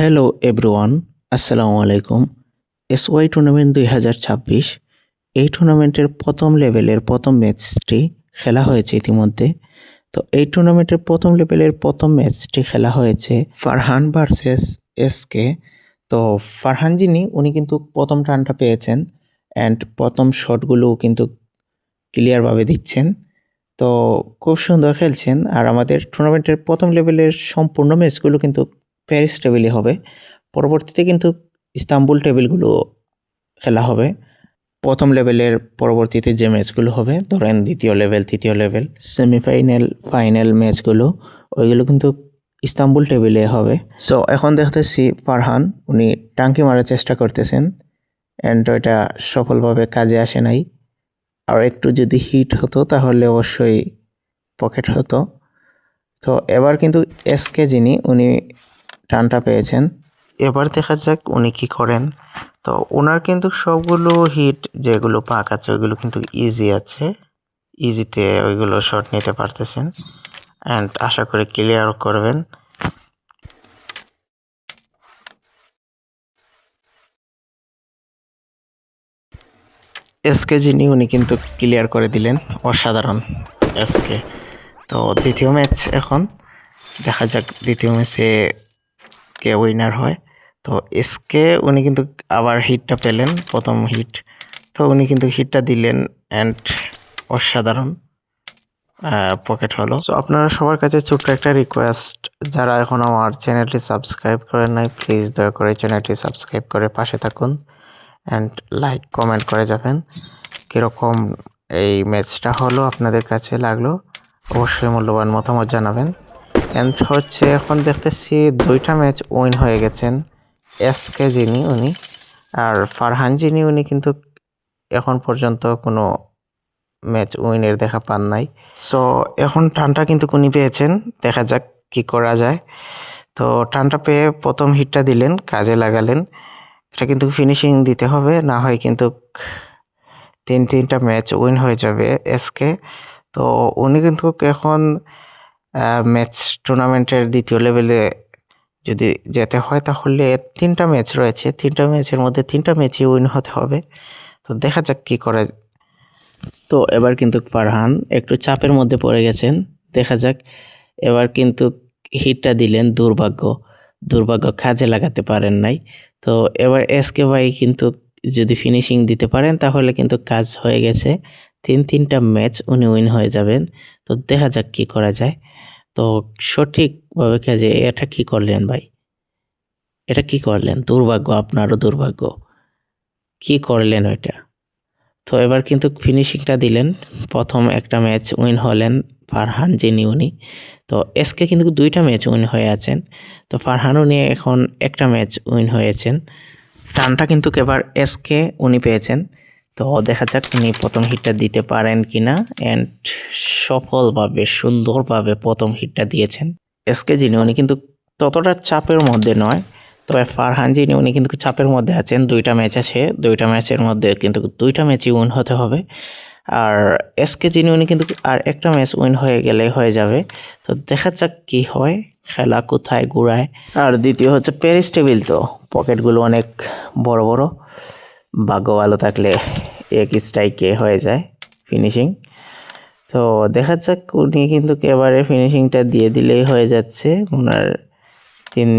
Hello everyone আসসালামু আলাইকুম SY tournament দুই হাজার ছাব্বিশ, এই টুর্নামেন্টের প্রথম লেভেলের প্রথম ম্যাচটি খেলা হয়েছে ইতিমধ্যে। তো এই টুর্নামেন্টের প্রথম লেভেলের প্রথম ম্যাচটি খেলা হয়েছে ফারহান ভার্সেস এসকে তো ফারহান যিনি, উনি কিন্তু প্রথম রানটা পেয়েছেন অ্যান্ড প্রথম শটগুলো কিন্তু ক্লিয়ারভাবে দিচ্ছেন। তো খুব সুন্দর খেলছেন আর আমাদের টুর্নামেন্টের প্রথম লেভেলের সম্পূর্ণ ম্যাচগুলো কিন্তু প্যারিস টেবিলই হবে। পরবর্তীতে কিন্তু ইস্তাম্বুল টেবিলগুলো খেলা হবে। প্রথম লেভেলের পরবর্তীতে যে ম্যাচগুলো হবে, ধরেন দ্বিতীয় লেভেল তৃতীয় লেভেল সেমিফাইনাল ফাইনাল ম্যাচগুলো ওইগুলো কিন্তু ইস্তাম্বুল টেবিলে হবে। সো এখন দেখতেছি ফারহান উনি টাঙ্কি মারার চেষ্টা করতেছেন অ্যান্ড ওইটা সফলভাবে কাজে আসে নাই। আর একটু যদি হিট হতো, তাহলে অবশ্যই পকেট হতো। তো এবার কিন্তু এসকে যিনি, উনি টানটা পেয়েছেন। এবার দেখা যাক উনি কি করেন। তো ওনার কিন্তু সবগুলো হিট যেগুলো পাক আছে, ওইগুলো কিন্তু ইজি আছে। ইজিতে ওইগুলো শট নিতে পারতেছেন। অ্যান্ড আশা করি ক্লিয়ার করবেন। এসকে যিনি, উনি কিন্তু ক্লিয়ার করে দিলেন। অসাধারণ এসকে তো দ্বিতীয় ম্যাচ এখন। দেখা যাক দ্বিতীয় ম্যাচে কে উইনার হয়। তো এসকে উনি কিন্তু আবার হিটটা পেলেন, প্রথম হিট তো উনি কিন্তু হিটটা দিলেন অ্যান্ড অসাধারণ পকেট হলো। সো আপনারা সবার কাছে ছোট্ট একটা রিকোয়েস্ট যারা এখন আমার চ্যানেলটি সাবস্ক্রাইব করেন নাই প্লিজ দয়া করে চ্যানেলটি সাবস্ক্রাইব করে পাশে থাকুন অ্যান্ড লাইক কমেন্ট করে যাবেন। কীরকম এই ম্যাচটা হলো আপনাদের কাছে লাগল, অবশ্যই মূল্যবান মতামত জানাবেন। অ্যান্ড হচ্ছে এখন দেখতেছি দুইটা ম্যাচ উইন হয়ে গেছেন। এস কে যিনি, উনি। আর ফারহান যিনি, উনি কিন্তু এখন পর্যন্ত কোনো ম্যাচ উইনের দেখা পান নাই। সো এখন টানটা কিন্তু উনি পেয়েছেন। দেখা যাক কি করা যায়। তো টানটা পেয়ে প্রথম হিটটা দিলেন, কাজে লাগালেন। এটা কিন্তু ফিনিশিং দিতে হবে, না হয় কিন্তু তিন তিনটা ম্যাচ উইন হয়ে যাবে এসকে তো উনি কিন্তু এখন ম্যাচ টুর্নামেন্টের দ্বিতীয় লেভেলে যদি যেতে হয়, তাহলে তিনটা ম্যাচ রয়েছে। তিনটা ম্যাচের মধ্যে তিনটা ম্যাচই উইন হতে হবে। তো দেখা যাক কী করে। তো এবার কিন্তু ফারহান একটু চাপের মধ্যে পড়ে গেছেন। দেখা যাক, এবার কিন্তু হিটটা দিলেন দুর্ভাগ্য। দুর্ভাগ্য কাজে লাগাতে পারেন নাই। তো এবার এসকে ভাই কিন্তু যদি ফিনিশিং দিতে পারেন, তাহলে কিন্তু কাজ হয়ে গেছে। তিন, তিনটা ম্যাচ উনি উইন হয়ে যাবেন। তো দেখা যাক কি করা যায়। তো সঠিকভাবে কাজে এটা কি করলেন ভাই? এটা কি করলেন? দুর্ভাগ্য, আপনারও দুর্ভাগ্য। কি করলেন ওইটা? তো এবার কিন্তু ফিনিশিংটা দিলেন। প্রথম একটা ম্যাচ উইন হলেন ফারহান, যিনি উনি। তো এসকে কিন্তু দুইটা ম্যাচ উইন হয়ে আছেন। তো ফারহান উনি এখন একটা ম্যাচ উইন হয়েছেন। টানটা কিন্তু এবার এসকে উনি পেয়েছেন। তো দেখা যাক উনি প্রথম হিটটা দিতে পারেন কি না অ্যান্ড সফলভাবে, সুন্দরভাবে প্রথম হিটটা দিয়েছেন। এসকে যিনি উনি কিন্তু ততটা চাপের মধ্যে নয়, তবে ফারহান যিনি উনি কিন্তু চাপের মধ্যে আছেন। দুইটা ম্যাচ আছে, দুইটা ম্যাচের মধ্যে কিন্তু দুইটা ম্যাচই উইন হতে হবে। আর এসকে যিনি উনি কিন্তু আর একটা ম্যাচ উইন হয়ে গেলে হয়ে যাবে। তো দেখা যাক কি হয়, খেলা কোথায় ঘুরায়। আর দ্বিতীয় হচ্ছে প্যারিস টেবিল তো পকেটগুলো অনেক বড় বড়, ভাগ্য ভালো থাকলে এক স্ট্রাইকে হয়ে যায় ফিনিশিং তো দেখা যাক উনি কিন্তু এবারে ফিনিশিংটা দিয়ে দিলেই হয়ে যাচ্ছে ওনার তিন,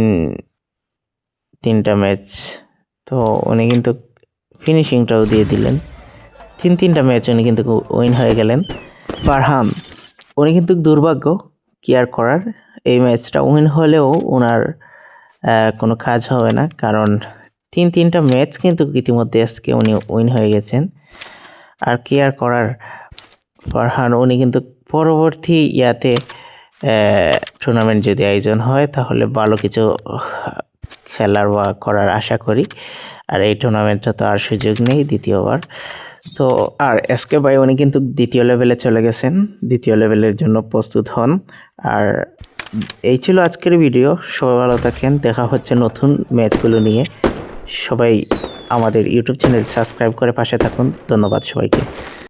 তিনটা ম্যাচ তো উনি কিন্তু ফিনিশিংটাও দিয়ে দিলেন। তিন, তিনটা ম্যাচ উনি কিন্তু উইন হয়ে গেলেন। ফারহাম উনি কিন্তু দুর্ভাগ্য কি আর করার। এই ম্যাচটা উইন হলেও ওনার কোনো কাজ হবে না কারণ তিন, তিনটা ম্যাচ কিন্তু ইতিমধ্যে আজকে উনি উইন হয়ে গেছেন। আর কি আর করার ফারহান, উনি কিন্তু পরবর্তী ইয়াতে টুর্নামেন্ট যদি আয়োজন হয়, তাহলে ভালো কিছু খেলার বা করার আশা করি। আর এই টুর্নামেন্টটা তো আর সুযোগ নেই দ্বিতীয়বার। তো আর এসকে ভাই, উনি কিন্তু দ্বিতীয় লেভেলে চলে গেছেন। দ্বিতীয় লেভেলের জন্য প্রস্তুত হন। আর এই ছিল আজকের ভিডিও সবাই ভালো থাকেন। দেখা হচ্ছে নতুন ম্যাচগুলো নিয়ে। সবাই আমাদের ইউটিউব চ্যানেল সাবস্ক্রাইব করে পাশে থাকুন। ধন্যবাদ সবাইকে।